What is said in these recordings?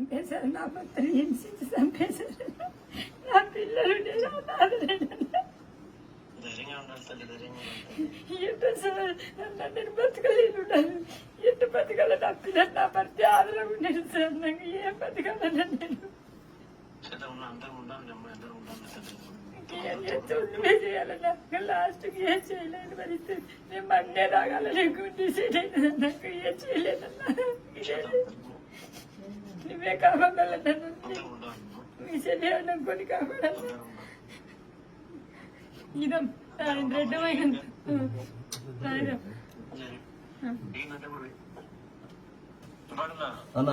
చంపేశారు నా భర్తని హింసించి చంపేశారు నా పిల్లలు నేను ఎంత సార్ నేను బతకలేను ఎంత బతకాల నా పిల్లలు నా భర్త ఆదరణ ఉండేది సార్ నాకు ఏం బతకాలన్నా నేను లాస్ట్కి ఏం చేయలేని పరిస్థితి నేను మండే రాగాలని గుండె అయినది నాకు ఏం చేయలేదన్నా నువ్వే ఉండాలి మీ అన్న కొన్ని కావాలన్నా. ఇదం వాడుగా అన్న.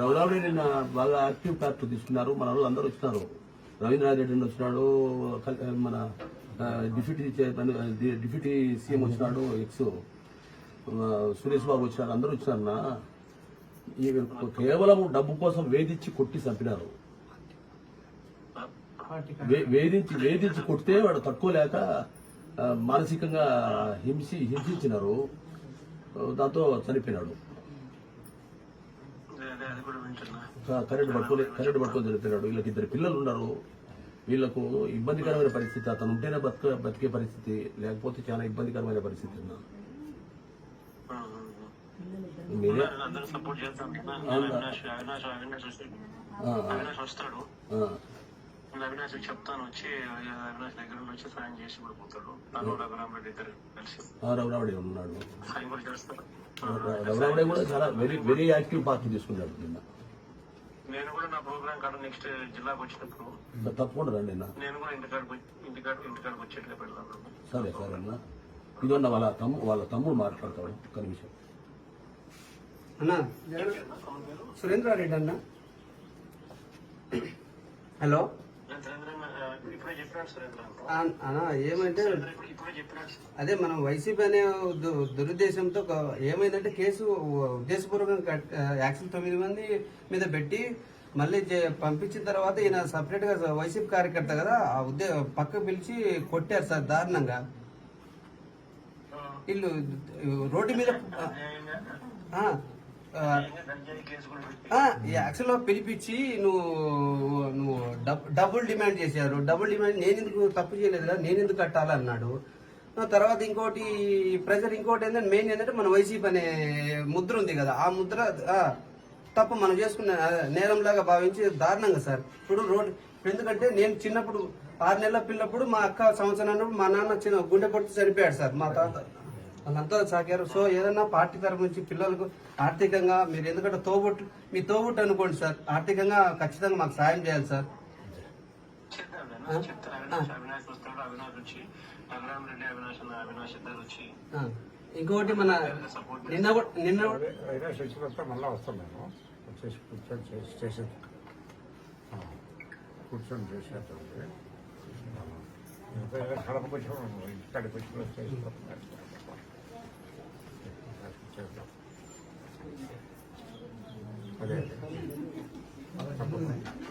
రఘురాముడి నిన్న బాగా యాక్టివ్ పార్ట్ తీసుకున్నారు. మన వాళ్ళు అందరూ వచ్చినారు. రవీంద్రనాథ్ రెడ్డి వచ్చినాడు. మన డిప్యూటీ డిప్యూటీ సీఎం వచ్చినాడు ఎక్స్. సురేష్ బాబు వచ్చినారు అందరూ వచ్చినారన్న ఈ కేవలం డబ్బు కోసం వేధించి కొట్టి చంపినారు. వేధించి వేధించి కొడితే వాడు తట్టుకోలేక మానసికంగా హింసి హింసించినారు. దాంతో చనిపోయినాడు. కరెంట్ పట్టుకొని కరెంట్ పట్టుకొని చనిపోయినాడు. వీళ్ళకి ఇద్దరు పిల్లలు ఉన్నారు. వీళ్ళకు ఇబ్బందికరమైన పరిస్థితి అతను ఉంటేనే బతక బతికే పరిస్థితి లేకపోతే చాలా ఇబ్బందికరమైన పరిస్థితి అన్న మీరే? సపోర్ట్ చేద్దాం అవినాష్ అవినాష్ అవినాష్ వస్తాడు. అవినాష్ చెప్తాను వచ్చి అవినాష్ దగ్గర వచ్చి సాయం చేసి కూడా పోతాడు. తను రఘురామరెడ్డి ఇద్దరు కలిసి. ఆ, రఘురాముడే ఉన్నాడు. సాయం కూడా చేస్తారు ర- రఘురాముడే కూడా చాలా వెరీ వెరీ యాక్టివ్ పార్టీ తీసుకున్నాడు నిన్న. నేను కూడా నా ప్రోగ్రామ్ కాడ నెక్స్ట్ జిల్లాకు వచ్చినప్పుడు తప్పకుండా రండి నేను కూడా ఇంటికాడికి ఇంటికాడ ఇంటికాడికి వచ్చేట్లే పెడతాను సరే సరే అన్న. ఇదన్న వాళ్ళ తమ్ము వాళ్ళ తమ్ముడు మాట్లాడతాడు. నిమిషం. అన్న? సురేంద్రారెడ్డి అన్న హలో అన్న ఏమంటే అదే మనం వైసీపీ అనే దురుద్దేశంతో ఏమైందంటే కేసు ఉద్దేశపూర్వకంగా యాక్చువల్ తొమ్మిది మంది మీద పెట్టి మళ్ళీ పంపించిన తర్వాత ఈయన సపరేట్గా వైసీపీ కార్యకర్త కదా ఆ ఉద్దే పక్క పిలిచి కొట్టారు సార్ దారుణంగా. వీళ్ళు రోడ్డు మీద యాక్చువల్గా పిలిపించి నువ్వు నువ్వు డబుల్ డిమాండ్ చేశారు. డబుల్ డిమాండ్ నేను ఎందుకు తప్పు చేయలేదు కదా నేను ఎందుకు కట్టాలన్నాడు తర్వాత ఇంకోటి ప్రెజర్ ఇంకోటి ఏంటంటే మెయిన్ ఏంటంటే మన వైసీపీ అనే ముద్ర ఉంది కదా ఆ ముద్ర తప్పు మనం చేసుకున్న నేరంలాగా భావించి దారుణంగా సార్. ఇప్పుడు రోడ్ ఎందుకంటే నేను చిన్నప్పుడు ఆరు నెలల పిల్లప్పుడు మా అక్క సంవత్సరం అన్నప్పుడు మా నాన్న చిన్న గుండె పొట్టి చనిపోయాడు సార్ మా తాత. వాళ్ళంతా సాగారు సో ఏదన్నా పార్టీ తరఫు నుంచి పిల్లలకు ఆర్థికంగా మీరు ఎందుకంటే తోబుట్టు మీ తోబుట్టు అనుకోండి సార్. ఆర్థికంగా ఖచ్చితంగా మాకు సాయం చేయాలి సార్. అవినాష్ అవినాష్ అవినాష్ వచ్చి అవినాష్ అవినాష్ వచ్చి. ఇంకొకటి మన నిన్న కూడా నిన్న కూడా- అయినా చచ్చిపోతే మళ్ళీ వస్తాం మేము. వచ్చేసి కూర్చొని చేసి చేసేది కూర్చొని వచ్చి వచ్చి